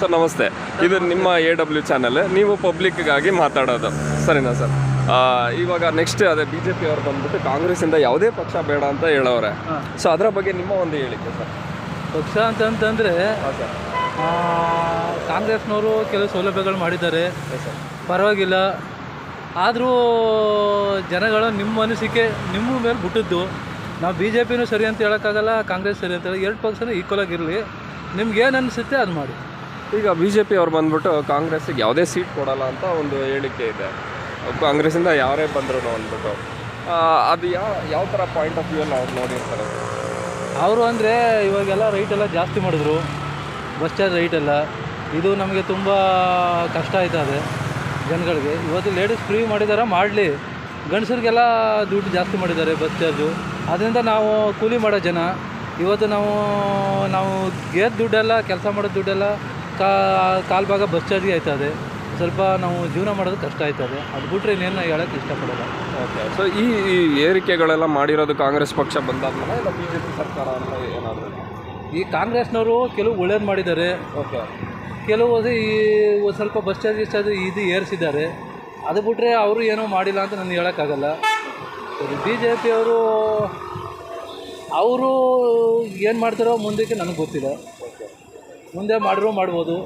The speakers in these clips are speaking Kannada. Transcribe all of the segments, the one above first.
ಸರ್ ನಮಸ್ತೆ. ಇದು ನಿಮ್ಮ ಎ ಡಬ್ಲ್ಯೂ ಚಾನಲ್ ನೀವು ಪಬ್ಲಿಕ್ಗಾಗಿ ಮಾತಾಡೋದು. ಸರಿನಾ ಸರ್? ಇವಾಗ ನೆಕ್ಸ್ಟ್ ಅದೇ ಬಿ ಜೆ ಪಿ ಅವ್ರು ಬಂದ್ಬಿಟ್ಟು ಕಾಂಗ್ರೆಸ್ಸಿಂದ ಯಾವುದೇ ಪಕ್ಷ ಬೇಡ ಅಂತ ಹೇಳೋರೆ ಸೊ ಅದರ ಬಗ್ಗೆ ನಿಮ್ಮ ಒಂದು ಹೇಳಿಕೆ ಸರ್. ಪಕ್ಷ ಅಂತಂತಂದರೆ ಕಾಂಗ್ರೆಸ್ನವರು ಕೆಲವು ಸೌಲಭ್ಯಗಳು ಮಾಡಿದ್ದಾರೆ. ಪರವಾಗಿಲ್ಲ. ಆದರೂ ಜನಗಳು ನಿಮ್ಮ ಅನಿಸಿಕೆ ನಿಮ್ಮ ಮೇಲೆ ಬಿಟ್ಟಿದ್ದು. ನಾವು ಬಿ ಜೆ ಪಿನೂ ಸರಿ ಅಂತ ಹೇಳೋಕ್ಕಾಗಲ್ಲ ಕಾಂಗ್ರೆಸ್ ಸರಿ ಅಂತ ಹೇಳಿ ಎರಡು ಪಕ್ಷನೂ ಈಕ್ವಲ್ ಆಗಿರಲಿ ನಿಮ್ಗೆ ಏನು ಅನಿಸುತ್ತೆ ಅದು ಮಾಡಿ. ಈಗ ಬಿ ಜೆ ಪಿ ಅವ್ರು ಬಂದ್ಬಿಟ್ಟು ಕಾಂಗ್ರೆಸ್ಸಿಗೆ ಯಾವುದೇ ಸೀಟ್ ಕೊಡಲ್ಲ ಅಂತ ಒಂದು ಹೇಳಿಕೆ ಇದೆ. ಕಾಂಗ್ರೆಸ್ಸಿಂದ ಯಾರೇ ಬಂದ್ರು ಅಂದ್ಬಿಟ್ಟು. ಅದು ಯಾವ ಯಾವ ಥರ ಪಾಯಿಂಟ್ ಆಫ್ ವ್ಯೂ ಅವ್ರು ನೋಡಿರ್ತಾರೆ? ಅವರು ಅಂದರೆ ಇವಾಗೆಲ್ಲ ರೈಟ್ ಎಲ್ಲ ಜಾಸ್ತಿ ಮಾಡಿದ್ರು. ಬಸ್ ಚಾರ್ಜ್ ರೈಟ್ ಎಲ್ಲ. ಇದು ನಮಗೆ ತುಂಬ ಕಷ್ಟ ಆಯ್ತದೆ ಜನಗಳಿಗೆ. ಇವತ್ತು ಲೇಡೀಸ್ ಫ್ರೀ ಮಾಡಿದಾರ? ಮಾಡಲಿ. ಗಂಡಸರಿಗೆಲ್ಲ ದುಡ್ಡು ಜಾಸ್ತಿ ಮಾಡಿದ್ದಾರೆ ಬಸ್ ಚಾರ್ಜು. ಅದರಿಂದ ನಾವು ಕೂಲಿ ಮಾಡೋ ಜನ. ಇವತ್ತು ನಾವು ನಾವು ಗೇದ್ ದುಡ್ಡೆಲ್ಲ, ಕೆಲಸ ಮಾಡೋ ದುಡ್ಡೆಲ್ಲ ಕಾ ಕಾಲು ಭಾಗ ಬಸ್ ಚಾರ್ಜ್ಗೆ ಆಯ್ತದೆ. ಸ್ವಲ್ಪ ನಾವು ಜೀವನ ಮಾಡೋದು ಕಷ್ಟ ಆಯ್ತದೆ. ಅದು ಬಿಟ್ಟರೆ ಇನ್ನೇನು ಹೇಳೋಕ್ಕೆ ಇಷ್ಟಪಡೋಲ್ಲ. ಓಕೆ ಸೊ ಈ ಈ ಏರಿಕೆಗಳೆಲ್ಲ ಮಾಡಿರೋದು ಕಾಂಗ್ರೆಸ್ ಪಕ್ಷ ಬಂದಾದ್ಮೇಲೆ ಇಲ್ಲ ಬಿ ಜೆ ಪಿ ಸರ್ಕಾರ ಅಂತ ಏನಾದರೂ? ಈ ಕಾಂಗ್ರೆಸ್ನವರು ಕೆಲವು ಒಳ್ಳೇದು ಮಾಡಿದ್ದಾರೆ. ಓಕೆ. ಕೆಲವು ಅದು ಈ ಒಂದ್ ಸ್ವಲ್ಪ ಬಸ್ ಚಾರ್ಜ್ ಚಾರ್ಜ್ ಇದು ಏರಿಸಿದ್ದಾರೆ. ಅದು ಬಿಟ್ಟರೆ ಅವರು ಏನೂ ಮಾಡಿಲ್ಲ ಅಂತ ನಾನು ಹೇಳೋಕ್ಕಾಗಲ್ಲ. ಬಿ ಜೆ ಪಿಯವರು ಅವರು ಏನು ಮಾಡ್ತಾರೋ ಮುಂದಕ್ಕೆ ನನಗೆ ಗೊತ್ತಿಲ್ಲ. ಮುಂದೆ ಮಾಡಿರೋ ಮಾಡ್ಬೋದು.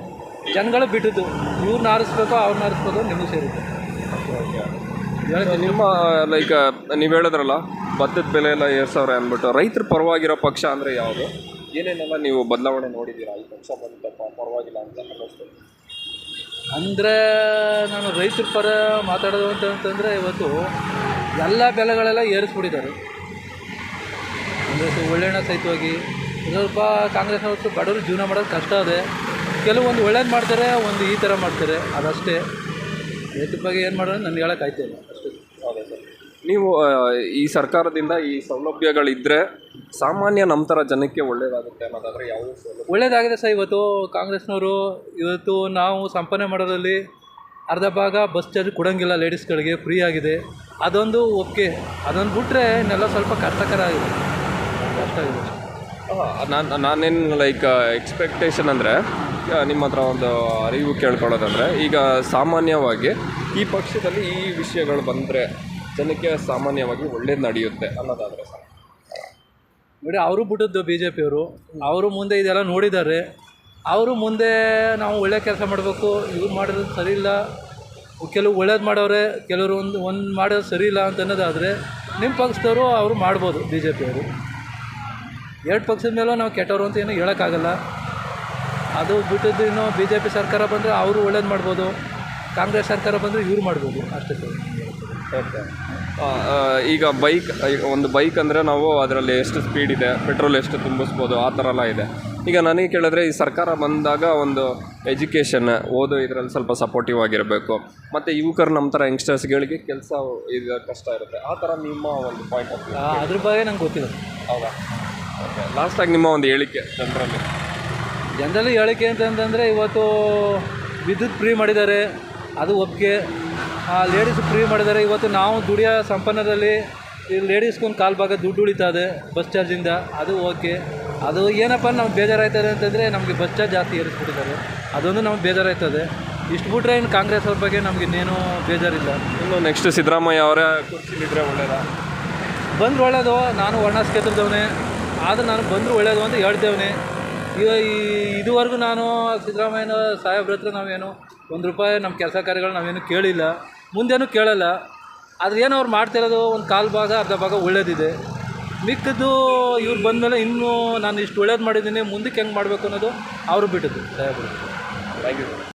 ಜನಗಳು ಬಿಟ್ಟಿದ್ದು. ಇವ್ರನ್ನ ಆರಿಸ್ಬೇಕೋ ಅವ್ರನ್ನ ಆರಿಸ್ಬೇಕೋ ನಿಮಗೆ ಸೇರುತ್ತೆ. ನಿಮ್ಮ ಲೈಕ್ ನೀವು ಹೇಳಿದ್ರಲ್ಲ ಭತ್ತದ ಬೆಲೆ ಎಲ್ಲ ಏರ್ಸವ್ರೆ ಅಂದ್ಬಿಟ್ಟು ರೈತರ ಪರವಾಗಿರೋ ಪಕ್ಷ ಅಂದರೆ ಯಾವುದು? ಏನೇನೆಲ್ಲ ನೀವು ಬದಲಾವಣೆ ನೋಡಿದ್ದೀರಾ? ಈ ಪಕ್ಷ ಬಂದಪ್ಪ ಪರವಾಗಿಲ್ಲ ಅಂತ ಅನ್ನಿಸ್ತು. ಅಂದರೆ ನಾನು ರೈತರ ಪರ ಮಾತಾಡೋದು ಅಂತ ಅಂತಂದರೆ ಇವತ್ತು ಎಲ್ಲ ಬೆಲೆಗಳೆಲ್ಲ ಏರಿಸ್ಬಿಟ್ಟಿದ್ದಾರೆ. ಅಂದರೆ ಒಳ್ಳೆಣ್ಣ ಸಹಿತವಾಗಿ ಸ್ವಲ್ಪ ಕಾಂಗ್ರೆಸ್ನವರು ಬಡವರು ಜೀವನ ಮಾಡೋದು ಕಷ್ಟ ಅದೇ. ಕೆಲವೊಂದು ಒಳ್ಳೇದು ಮಾಡ್ತಾರೆ ಒಂದು ಈ ಥರ ಮಾಡ್ತಾರೆ. ಅದಷ್ಟೇ. ರೈತರ ಬಗ್ಗೆ ಏನು ಮಾಡೋದು ನನಗೆ ಹೇಳೋಕೆ ಆಯ್ತಿಲ್ಲ ಅಷ್ಟೇ. ಹೌದಾ ಸರ್? ನೀವು ಈ ಸರ್ಕಾರದಿಂದ ಈ ಸೌಲಭ್ಯಗಳಿದ್ದರೆ ಸಾಮಾನ್ಯ ನಮ್ಮ ಥರ ಜನಕ್ಕೆ ಒಳ್ಳೇದಾಗುತ್ತೆ ಅನ್ನೋದಾದರೆ ಯಾವ ಒಳ್ಳೇದಾಗಿದೆ ಸರ್ ಇವತ್ತು. ಕಾಂಗ್ರೆಸ್ನವರು ಇವತ್ತು ನಾವು ಸಂಪನೆ ಮಾಡೋದ್ರಲ್ಲಿ ಅರ್ಧ ಭಾಗ ಬಸ್ ಚಾರ್ಜ್ ಕೊಡೋಂಗಿಲ್ಲ ಲೇಡೀಸ್ಗಳಿಗೆ ಫ್ರೀ ಆಗಿದೆ. ಅದೊಂದು ಒಪ್ಪಿಗೆ ಅದೊಂದು ಬಿಟ್ಟರೆ ಇನ್ನೆಲ್ಲ ಸ್ವಲ್ಪ ಕಷ್ಟಕರ ಆಗಿದೆ. ಕಷ್ಟ ಆಗಿದೆ ನಾನು, ನಾನೇನು ಲೈಕ್ ಎಕ್ಸ್ಪೆಕ್ಟೇಷನ್ ಅಂದರೆ ನಿಮ್ಮ ಹತ್ರ ಒಂದು ಅರಿವು ಕೇಳ್ಕೊಳ್ಳೋದಂದರೆ, ಈಗ ಸಾಮಾನ್ಯವಾಗಿ ಈ ಪಕ್ಷದಲ್ಲಿ ಈ ವಿಷಯಗಳು ಬಂದರೆ ಜನಕ್ಕೆ ಸಾಮಾನ್ಯವಾಗಿ ಒಳ್ಳೇದು ನಡೆಯುತ್ತೆ ಅನ್ನೋದಾದರೆ ಸರ್? ನೋಡಿ, ಅವರು ಬಿಟ್ಟದ್ದು ಬಿ ಜೆ ಪಿಯವರು ಅವರು. ಮುಂದೆ ಇದೆಲ್ಲ ನೋಡಿದ್ದಾರೆ. ಅವರು ಮುಂದೆ ನಾವು ಒಳ್ಳೆ ಕೆಲಸ ಮಾಡಬೇಕು, ಇವ್ರು ಮಾಡೋದು ಸರಿ ಇಲ್ಲ. ಕೆಲವು ಒಳ್ಳೇದು ಮಾಡೋರೆ, ಕೆಲವರು ಒಂದು ಒಂದು ಮಾಡೋದು ಸರಿ ಇಲ್ಲ ಅಂತ ಅನ್ನೋದಾದರೆ ನಿಮ್ಮ ಪಕ್ಷದವರು ಅವರು ಮಾಡ್ಬೋದು ಬಿ ಜೆ ಪಿಯವರು ಎರಡು ಪಕ್ಷದ ಮೇಲೂ ನಾವು ಕೆಟ್ಟವರು ಅಂತ ಏನೂ ಹೇಳೋಕ್ಕಾಗಲ್ಲ. ಅದು ಬಿಟ್ಟದ್ದು ಇನ್ನು ಬಿ ಜೆ ಪಿ ಸರ್ಕಾರ ಬಂದರೆ ಅವರು ಒಳ್ಳೇದು ಮಾಡ್ಬೋದು ಕಾಂಗ್ರೆಸ್ ಸರ್ಕಾರ ಬಂದರೆ ಇವ್ರು ಮಾಡ್ಬೋದು ಅಷ್ಟೇ ಸರ್. ಓಕೆ. ಈಗ ಬೈಕ್ ಒಂದು ಬೈಕ್ ಅಂದರೆ ನಾವು ಅದರಲ್ಲಿ ಎಷ್ಟು ಸ್ಪೀಡ್ ಇದೆ ಪೆಟ್ರೋಲ್ ಎಷ್ಟು ತುಂಬಿಸ್ಬೋದು ಆ ಥರ ಎಲ್ಲ ಇದೆ. ಈಗ ನನಗೆ ಕೇಳಿದ್ರೆ ಈ ಸರ್ಕಾರ ಬಂದಾಗ ಒಂದು ಎಜುಕೇಷನ್ ಓದೋ ಇದರಲ್ಲಿ ಸ್ವಲ್ಪ ಸಪೋರ್ಟಿವ್ ಆಗಿರಬೇಕು. ಮತ್ತು ಯುವಕರು ನಮ್ಮ ಥರ ಯಂಗ್ಸ್ಟರ್ಸ್ಗಳಿಗೆ ಕೆಲಸ ಇದು ಕಷ್ಟ ಇರುತ್ತೆ. ಆ ಥರ ನಿಮ್ಮ ಒಂದು ಪಾಯಿಂಟ್ ಅದ್ರ ಬಗ್ಗೆ ನಂಗೆ ಗೊತ್ತಿಲ್ಲ. ಹೌದಾ? ಲಾಸ್ಟಾಗಿ ನಿಮ್ಮ ಒಂದು ಹೇಳಿಕೆ ಜನರಲ್ಲಿ ಜನರಲ್ಲಿ ಹೇಳಿಕೆ ಅಂತಂತಂದರೆ ಇವತ್ತು ವಿದ್ಯುತ್ ಫ್ರೀ ಮಾಡಿದ್ದಾರೆ. ಅದು ಒಪ್ಪಿಗೆ ಲೇಡೀಸ್ ಫ್ರೀ ಮಾಡಿದ್ದಾರೆ. ಇವತ್ತು ನಾವು ದುಡಿಯೋ ಸಂಪನ್ನದಲ್ಲಿ ಈ ಲೇಡೀಸ್ಗೊಂದು ಕಾಲು ಭಾಗ ದುಡ್ಡು ಉಳಿತಾ ಇದೆ ಬಸ್ ಚಾರ್ಜಿಂದ ಅದು ಓಕೆ ಅದು ಏನಪ್ಪ ನಮ್ಗೆ ಬೇಜಾರಾಯ್ತದೆ ಅಂತಂದರೆ ನಮಗೆ ಬಸ್ ಚಾರ್ಜ್ ಜಾಸ್ತಿ ಏರಿಸ್ಬಿಟ್ಟಿದ್ದಾರೆ. ಅದೊಂದು ನಮ್ಗೆ ಬೇಜಾರಾಯ್ತದೆ. ಇಷ್ಟು ಬಿಟ್ಟರೆ ಇನ್ನು ಕಾಂಗ್ರೆಸ್ ಅವ್ರ ಬಗ್ಗೆ ನಮಗೆ ಇನ್ನೇನು ಬೇಜಾರಿಲ್ಲ. ಇನ್ನು ನೆಕ್ಸ್ಟ್ ಸಿದ್ದರಾಮಯ್ಯ ಅವರೇ ಕುರ್ಚಿಲಿದ್ರೆ ಒಳ್ಳೆಯದ ಬಂದ್ರೆ ಒಳ್ಳೇದು. ನಾನು ವರ್ಣಾಸ್ ಕ್ಷೇತ್ರದವನೇ. ಆದ್ರೆ ನಾನು ಬಂದರೂ ಒಳ್ಳೇದು ಅಂತ ಹೇಳ್ತೇವೆ ಈಗ ಈ ಇದುವರೆಗೂ ನಾನು ಸಿದ್ದರಾಮಯ್ಯನ ಸಾಹೇಬ್ರ ಹತ್ರ ನಾವೇನು ಒಂದು ರೂಪಾಯಿ ನಮ್ಮ ಕೆಲಸ ಕಾರ್ಯಗಳು ನಾವೇನು ಕೇಳಿಲ್ಲ. ಮುಂದೇನು ಕೇಳಲ್ಲ. ಆದರೆ ಏನು ಅವ್ರು ಮಾಡ್ತಿರೋದು ಒಂದು ಕಾಲು ಭಾಗ, ಅರ್ಧ ಭಾಗ ಒಳ್ಳೇದಿದೆ. ಮಿಕ್ಕದ್ದು ಇವ್ರು ಬಂದಮೇಲೆ ಇನ್ನೂ ನಾನು ಇಷ್ಟು ಒಳ್ಳೇದು ಮಾಡಿದ್ದೀನಿ, ಮುಂದಕ್ಕೆ ಹೆಂಗೆ ಮಾಡಬೇಕು ಅನ್ನೋದು ಅವರು ಬಿಟ್ಟಿದ್ದು ಸಾಹೇಬ್ರು. Thank you